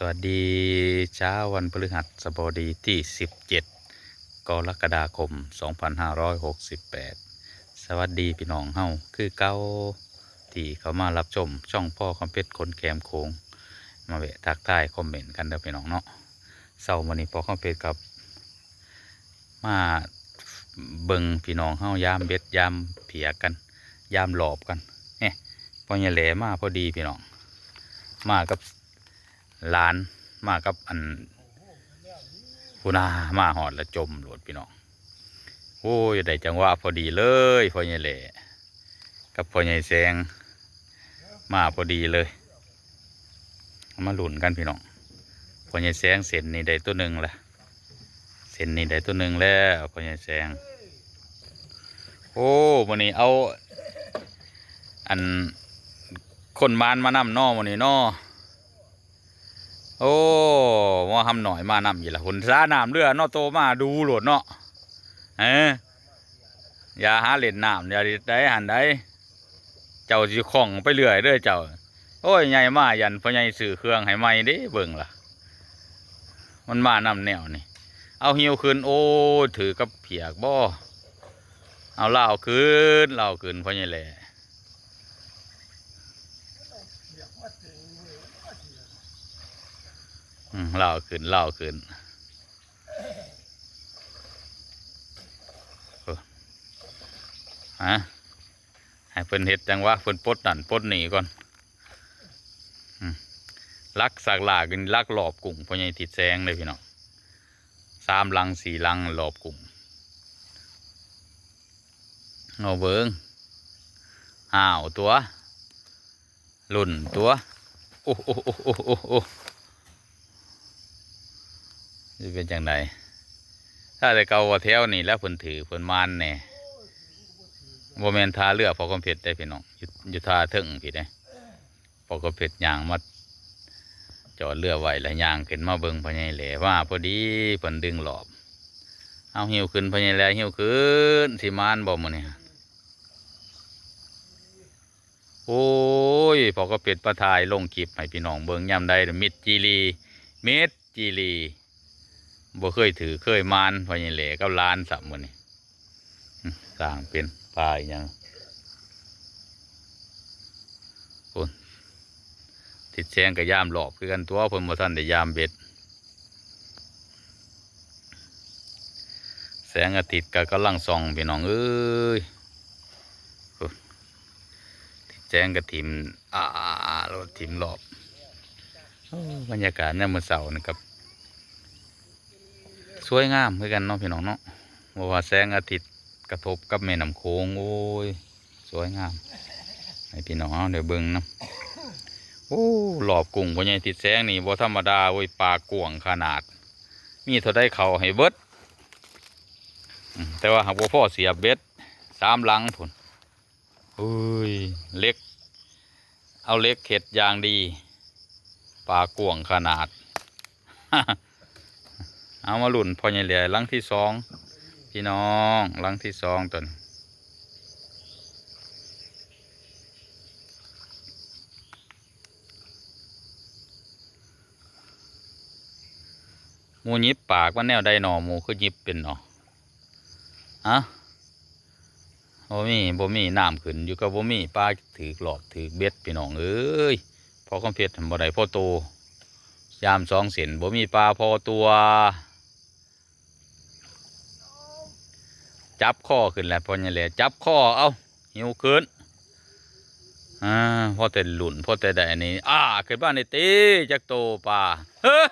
สวัสดีเช้าวันพฤหัสบดีที่ 17 กรกฎาคม 2568 สวัสดีพี่น้องเฮาคือเก้าที่เขามารับชมช่องพ่อคอมเพชรคนแคมโคงมาแวะทักทายคอมเมนต์กันเด้อพี่น้องเนาะเสาร์วันนี้พ่อคอมเพชรกับ มาเบิงพี่น้องเฮายามเบ็ดยามเผียกัน ยามหลอบกันเนี่ยพอเนี่แหลมาพอดีพี่น้องมากับ หลานมากับอันพูนามาหอดและจมหลดพี่น้องโอ้ยได้จังหวะพอดีเลยพ่อใหญ่แหล่กับพ่อใหญ่แสงมาพอดีเลย มาหลุนกันพี่น้องพ่อใหญ่แสงเส้นนี่ได้ตัวหนึ่งละเส้นนี่ได้ตัวหนึ่งแล้วพ่อใหญ่แสง โอ้วันนี้เอา อันคนมานมานำนอวันนี้นอ โอ้ว่าทำหน่อยมานำอยู่ละหุ่นซาน้ำเรือเนาโตมาดูโหลดเนาะเอออย่าหาเล่นน้ำอย่าได้หันได้เจ้าสิของไปเรื่อยเด้อเจ้า โอ้ยใหญ่มายันพ่อใหญ่สื่อเครื่องให้ใหม่ด้เบิ่งล่ะ มันมานำแนวนี่เอาหี่ยวขึ้นโอ้ถือกับเพียกบ่เอาเหล้าขึ้นเหล้าขึ้นพ่อใหญ่แหล่ อืม เล่าขึ้นเล่าขึ้นฮะให้เพิ่นเฮ็ดจังวะเพิ่นปดนั่นปลดนี่ก่อนลักสากลากินลักหลอบกุ้งพ่อใหญ่ติดแซงเลยพี่น้องสามลังสี่ลังหลอบกุ้งเอาเบิงอ้าวตัวหลุ่นตัวโอ้โอ้โอ้โอ้โอ้ จะเป็นจังไดถ้าแต่เกาว่าแถวนี่แล้วเพิ่นถือเพิ่นมานแน่บ่แม่นทาเรือพอคอมเพชรได้พี่น้องอยู่อยู่ทาเถึงพี่ได้พอคอมเพชรยางมาจอดเรือไว้แล้วยางขึ้นมาเบิงพญายแหล่ว่าพอดีเพิ่นดึงหลอบ เอาหิวขึ้นพญายแหล่หิวขึ้นสิมานบ่มื้อนี้โอ้ยพอก็เป็ดประทายลงคลิปให้พี่น้องเบิงยามใดมิดจีรีเม็ดจีรี บ่เคยถือเคยมานพญเหล่กับล้านสับมือนี่อื้อสร้างเป็นปลายยังคนติดแซงกับยามหลอบคือกันตัวเพิ่นบ่ทันได้ยามเบ็ด แสงอาทิตย์ก็กำลังส่องพี่น้องเอ้ยโอ้ติดแสงกับทิมอ่ารถทิมหลอบบรรยากาศเนี่ยมมื้อเสาร์นะครับ สวยงามคือนกันเนาะพี่น้องเนาะเพราะว่าแสงอาทิตย์กระทบกับแม่น้ำโขงโอ้ยสวยงามให้พี่น้องเดี๋ยวเบิ่งนะโอ้หลอบกุ้งพ่อใหญ่ติดแสงนี่บ่ธรรมดาเว้ยปลากวงขนาด มีเท่าได้เขาให้เบิดแต่ว่าหากบ่พ่อเสียบเบ็ดสามหลังพุ่นเฮ้ยเล็ก เอาเล็กเข็ดอย่างดีปลากวงขนาด เอามาหลุ่นพอใหญ่เหลี่ยลังที่สองพี่น้องลังที่สองตวนมูยิบปากว่าแนวใดหนอมูคือยิบเป็นหนออะบ่มีบ่มีน้ำขึ้นอยู่กับบ่มีปลาถือหลอดถือเบ็ดพี่น้องเอ้ยพอคอมเพชรบ่ได้พอโตยามสองเส้นบ่มีปลาพอตัว จับข้อขึ้นแล้วพอเนี่ยแหละจับข้อเอาหิวขึ้นอ่าพอแต่หลุนพอแต่ได้อันนี้อ่าขึ้นบ้านในตีจักโตปลาเฮ้อ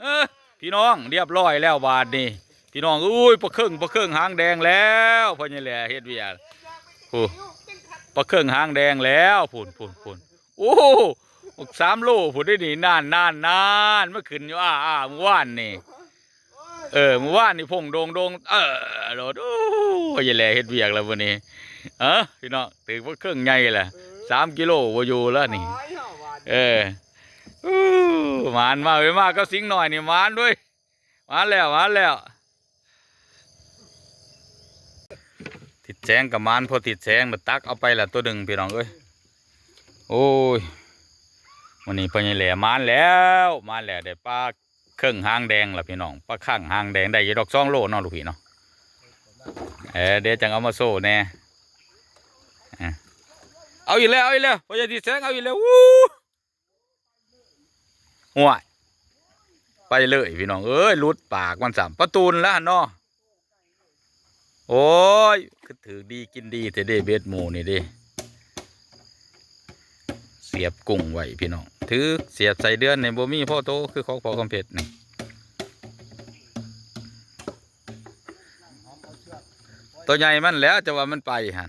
เฮ้อพี่น้องเรียบร้อยแล้วบาทนี่พี่น้องอุ้ยปลาเครื่องปลาเครื่องหางแดงแล้วพอเนี่ยแหละเฮ็ดเวียกโอ้ปลาเครื่องหางแดงแล้วพุ่นพุ่นพุ่นโอ้สามโลพุ่นได้หนีนานนานนานเมื่อคืนอยู่อ่าอ่าเมื่อวานนี่ เออเมื่อวานนี่พงโดงโดงเออโดดโอ้ยอย่าแลเฮ็ดเวียกแล้ววันนี้เออพี่น้องถือว่าเครื่องใหญ่ะสามกิโลว่าอยู่แล้วนี่ เอออู้หมานมาไปมากก็สิงหน่อยนี่หมานด้วยหมานแล้วหมานแล้ว ติดแสงกับหมานพอติดแสงมาตักเอาไปละตัวหนึ่งพี่น้องเอ้ยโอ้ยวันนี้พ่อใหญ่แหล่มานแล้วมานแล้วได้ปลา เครื่องหางแดงล่ะพี่น้องปลาข้างหางแดงได้ยี่ดอกสองโลเนาะลูกพี่เนาะเออเดี๋ยวจังเอามาโซ่แน่เอาอีกแล้วเอาอีกแล้วพ่อใหญ่ที่แสงเอาอีกแล้ววู้ห่วยไปเลยพี่น้องเอ้ยลุดปากมันสามประตูนแล้วเนาะโอ้ยคือถือดีกินดีแต่เด้เบ็ดหมูนี่ดิเสียบกุ้งไว้พี่น้อง ถือเสียบใส่เดือนในบ่มีพ่อโตคือของพอคอมเพชรนี่ตัวใหญ่มันแล้วจะว่ามันไปฮะ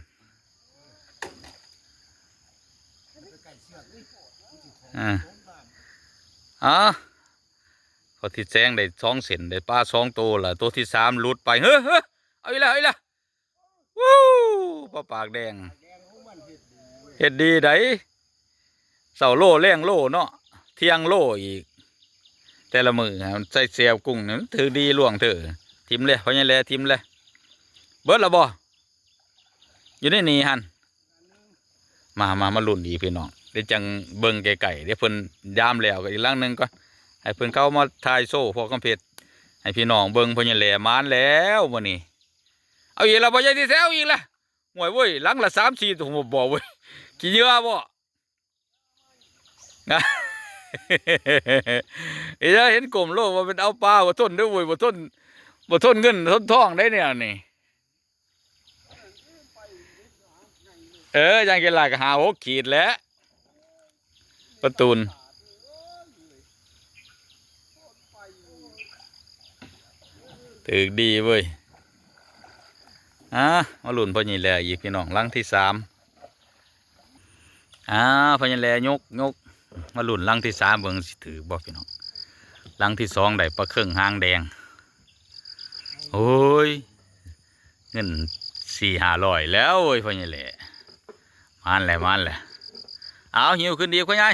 อ่าอ๋อพอที่แจ้งได้สองเส้นได้ปลาสองตัวละตัวที่สามหลุดไปเฮ้อเฮ้อเอาอีล้วเอาอีล้ววู้ปลาปากแดงเฮ็ดดีได เสาโลแรงโลเนาะเที่ยงโลอีก แต่ละมือฮะมันใส่เสียบกุ้งนี่มันถือดีล่วงเถอะทิมเลยเพราะยังแลทิมเลยเบิร์ดละบ่อยู่ในนี่หันมามามาลุ่นอีพี่น้องเดี๋ยวจังเบิ่งไก่ๆเดี๋ยวเพิ่นยามแล้วก็อีกหลังหนึ่งก่อนให้เพิ่นเข้ามาทายโซ่พอกำเพชรให้พี่น้องเบิ่งเพราะยังแลมานแล้วมื้อนี้ เอาอีกแล้วบ่ใหญ่ที่แซวอีกละห่วยเว้ยหลังละ3-4ตัวผมบ่เว้ยกี่เยอะบ่ นะเอ้ยเห็นกลมโลกว่าเป็นเอาปลาบ่ทนด้วยเว้ยบ่ทนบ่ทนเงินทนทองได้เนี่ยนี่ เออยังกินลายก็หาหกขีดแล้วประตูนถึกดีเว้ยอะมาหลุนพ่อใหญ่แล่อีกพี่น้องลังที่สามอ่าพ่อใหญ่แล่ยกยก มาลุ่นลังที่สามเบิ่งสิถือบอกพี่น้องลังที่สองได้ปลาเครื่องหางแดงโอ้ยเงินสี่ห้าร้อยแล้วโอ้ยพ่อใหญ่แหละมานแหละมานแหละเอาหิวขึ้นดีกพ่อใหญ่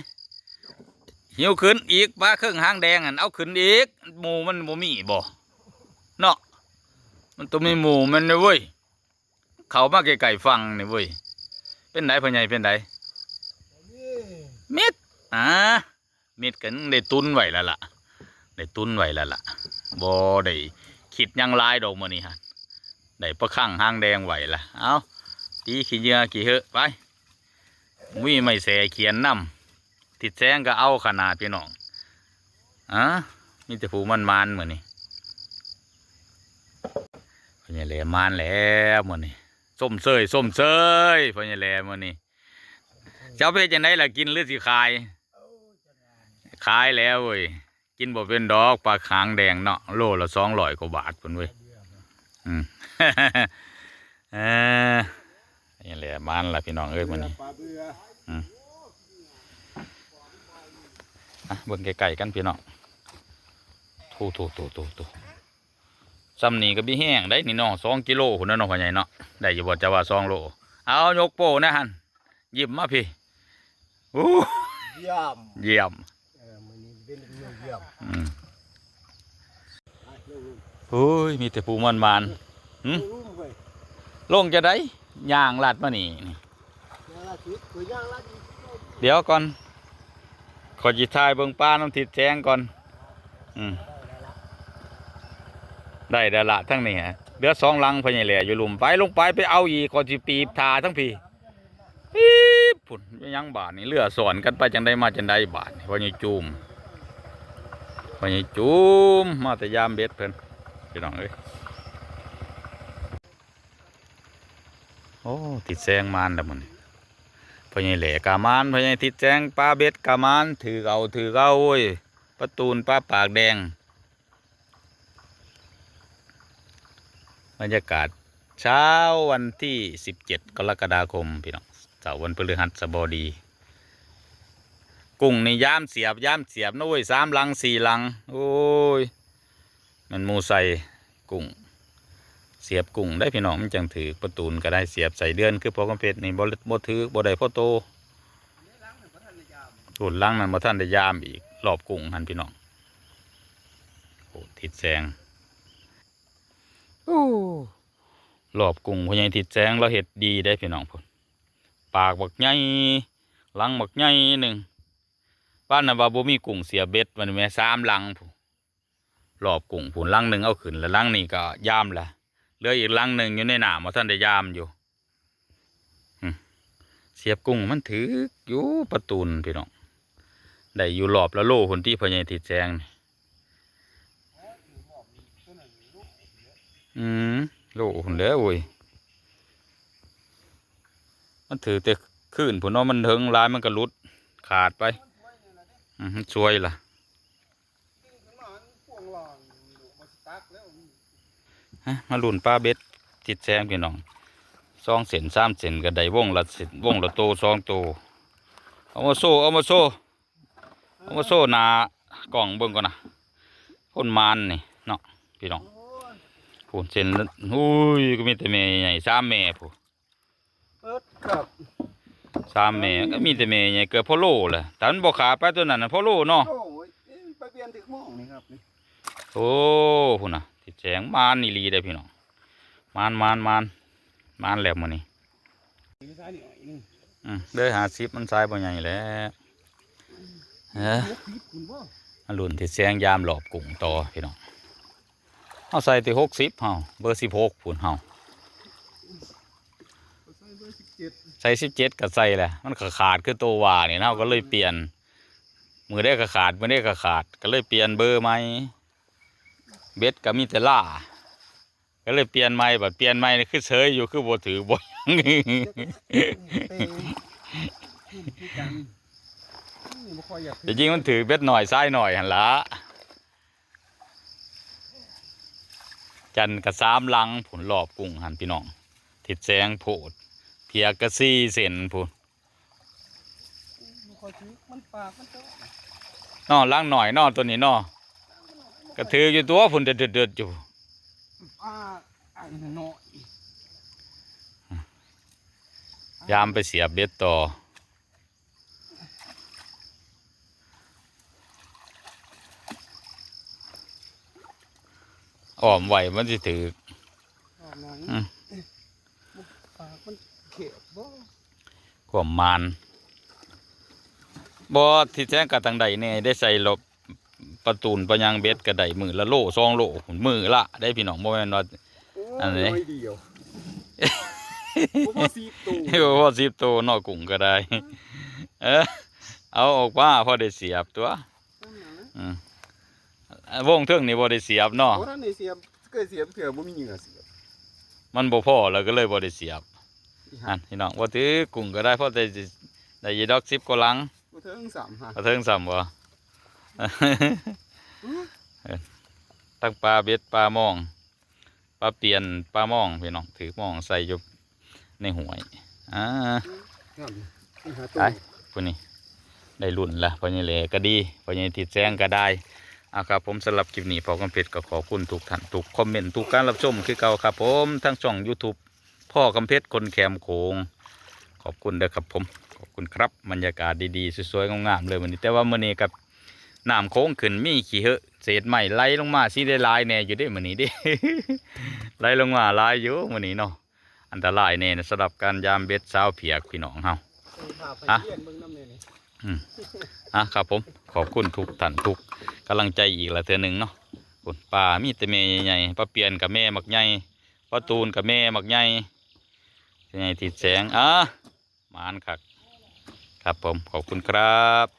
หิวขึ้นอีกปลาเครื่องหางแดงอันเอาขึ้นอีกหมูมันบ่มีบ่เนาะมันต้องมีหมูมันเนะเว้ยเขามาไก่ๆฟังนี่เว้ยเป็นไหนพ่อใหญ่เป็นไหนมิด อ่ามิดกันได้ตุนไว้แล้วล่ะได้ตุนไว้แล้วล่ะบ่ได้คิดยังลายดอกมื้อนี้ฮะได้ประคั่งหางแดงไหวละเอาตีขี้เหยื่อขี้เหอะไปมีไม่แสเขียนนำติดแซงก็เอาขนาดพี่น้องอะมีแต่ผูมันมานมื้อนี้พญาแหลมานแล้วมื้อนี้ส้มเซยส้มเซยพญาแหลมื้อนี้เจ้าเพชรจังไดล่ะกินหรือสิขาย ขายแล้วเว้ยกินบ่เป็นดอกปลาคางแดงเนาะโลละสองร้อยกว่าบาทพุ่นเว้ยอืมเออนี่แหละมันล่ะพี่น้องเอ้ยมื้อนี้ปลาเบื่ออะเบิ่งไกลๆกันพี่น้องถูถูถูถูถูซ้ำนี่ก็มีแห้งได้นี่เนาะสองกิโลพุ่นเนาะพ่อใหญ่เนาะได้อยู่บ่จะว่าสองโลเอายกโป้นะฮันหยิบมาพี่อู้เยี่ยมเยี่ยม โอ้ยมีแต่ปูมันมันหืมลงไปๆลงจะได้ย่างลัดมานี่นี่ยางละทิศตัวยางละทิศเดี๋ยวก่อน ขอจิทายเบิ่งป้าน้ำทิดแจ้งก่อน อืมได้เดยวละทั้งนี้ฮะเดือสองลังพญาแหล่อยู่หลุมไปลงไปไปเอาอีกก่อนสิปีบทาทั้งพี่ปีบผุนยังบาทนี่เลือสอนกันไปจังได้มาจังได้บาทนี่พญาจูม พญาจูมมาแต่ยามเบ็ดเพิ่นพี่น้องเอ้ยโอ้ติดแซงมานแล้วมันพญาแหล่กามานพญาติดแซงปลาเบ็ดกามานถือเอาถือเอาโอ้ยประตูนปลาปากแดงบรรยากาศเช้าวันที่ 17 กรกฎาคมพี่น้องเสาร์วันพฤหัสบดี กุ้งนี่ย่ามเสียบย่ามเสียบนะเว้ยสามลังสี่ลัง โอ้ย มันมูใส่กุ้ง เสียบกุ้งได้พี่น้องมันจังถือประตูนก็ได้เสียบใส่เดือนคือพอกำเพชรนี่บ่บ่ถือบ่ได้พ่อโตหลุดลังนั้นบ่ท่านได้ยามอีกรอบกุ้งหันพี่น้องโอ้ทิดแสงรอบกุ้งพญายทิดแสงเราเห็ดดีได้พี่น้องพุ่นปากบักใหญ่ลังบักใหญ่หนึ่ง บ้านน่ะว่าบ่มีกุ้งเสียเบ็ดมันแม่สามลังพู้รอบกุ้งผุนลังหนึ่งเอาขึ้นแล้วลังนี่ก็ยามละเหลืออีกลังหนึ่งอยู่ในหนามท่านได้ยามอยู่เสียบกุ้งมันถืออยู่ประตูนพี่น้องได้อยู่รอบและโล่คนที่พญายติดแจงนี่อืมโล่คนแล้วโอ้ยมันถือแต่ขึ้นผุนเนาะมันเถิงร้ายมันก็หลุดขาดไป ช่วยล่ะ ฮะ มาลุนปลาเบ็ดติดแซงพี่น้องสองเส้นสามเส้นก็ได้วงละเส้นวงละโตสองโต เอามาโซ่เอามาโซ่เอามาโซ่หนากล่องเบิ่งก่อนนะพ่นมานนี่เนาะพี่น้องพูนเส้นอุ้ยก็มีแต่แม่ใหญ่สามแม่ผู้เอิดครับ สามแม่ก็มีแต่แม่ใหญ่เกือบพ่อโลแหละแต่มันบ่ขาดไปตัวนั้นน่ะพ่อโลเนาะโอ้ยเอ้ยไปเปลี่ยนถึกหมองนี่ครับนี่โอ้พุ่นน่ะติดแจงมานนี่ลีได้อพี่น้องมานมานมานมานแล้วมื้อนี้นี่ซ้ายนี่อ้อยนึงอืมเด้อหาซิปมันทรายบ่ใหญ่แหล้วเอ้อเฮ็ดผิดคุณบ่อันรุ่นที่แซงยามหลอบกุ้งต่อพี่น้องเอาใส่ที่หกสิบเฮาเบอร์สิบหกพุ่นเฮา ใส่เบอร์สิบเจ็ด ใส่สิบเจ็ดก็ใส่แหละมันก็ขาดคือตัวว่านี่เนาะก็เลยเปลี่ยน มือได้ก็ขาดมือได้ก็ขาด ก็เลยเปลี่ยนเบอร์ใหม่เบ็ดก็มีแต่ล่าก็เลยเปลี่ยนใหม่แบบเปลี่ยนใหม่นี่คือเฉยอยู่คือบ่ถือบ่หยังเตะที่กันนี่บ่ค่อยอยากแต่จริงมันถือเบ็ดหน่อยซ้ายหน่อยหันละจันทร์กระสามลังผุนรอบกุ้งหันพี่น้องทิดแสงโพด เพียกระซี่เส้นผุนบ่ค่อยถือมันปากมันโตนอลังหน่อยนอตัวนี้นอกระถืออยู่ตัวผุนเดือดเดือดๆอยู่อ่าอ่าหน่อยยามไปเสียบเบ็ดต่ออ้อมไหวมันสิถือ อ่าหน่อย อืม ปากมันเข็บบ่ ความมานบ่ที่แจ้งกับทางใดเนี่ยได้ใส่หลบประตูนประยังเบ็ดกระไดมือละโลสองโลหุ่นมือละได้พี่น้องบ่แม่นว่าอันไหนโยเดียวผมว่าสีตูเฮ้ยพอสิบตัวนอกกุ้งก็ได้ เออเอาออกมาพอได้เสียบตัวอืมวงเทิงนี่บ่ได้เสียบเนาะโอ้ท่านนี่เสียบเคยเสียบเถื่อบ่มีเหงื่อเสียบมันบ่พอแล้วก็เลยบ่ได้เสียบ อันพี่น้องว่าถือกุ้งก็ได้พอได้สิได้ยีดอก10กว่าหลังบ่ถึงสามหาเอาเทิงซ้ำบ่ตั้งปลาเบ็ดปลามองปลาเปลี่ยนปลามองพี่น้องถือมองใส่อยู่ในหวยอ่าครับนี่หาไปพวกนี้ได้รุ่นละพอนี่เลยก็ดีพอนี่ติดแซงก็ได้เอาครับผมสำหรับคลิปนี้พอคำเพชรก็ขอบคุณทุกท่านทุกคอมเมนต์ทุกการรับชมคือเก่าครับผมทั้งช่อง YouTube พ่อคำเพชรคนแคมโขงขอบคุณเด้อครับผมขอบคุณครับบรรยากาศดีๆสวยๆงามๆเลยวันนี้แต่ว่ามื้อนี้กับน้ำโค้งขึ้นมีขี้เหอะเศษใหม่ไหลลงมาสิได้หลายแน่อยู่เด้มื้อนี้เด้ไหลลงมาหลายอยู่มื้อนี้เนาะอันตรายแน่สำหรับการยามเบ็ดสาวเพียกพี่น้องเฮาอะเรียนเบิ่งน้ำเนี่ยนี่อะครับผมขอบคุณทุกท่านทุกกำลังใจอีกละเทือหนึ่งเนาะคุณป้ามีแต่แม่ใหญ่ๆป้าเปลี่ยนกับแม่มักใหญ่ป้าตูนกับแม่มักใหญ่ ใหญ่ติดแสงอะมานคับครับผมขอบคุณครับ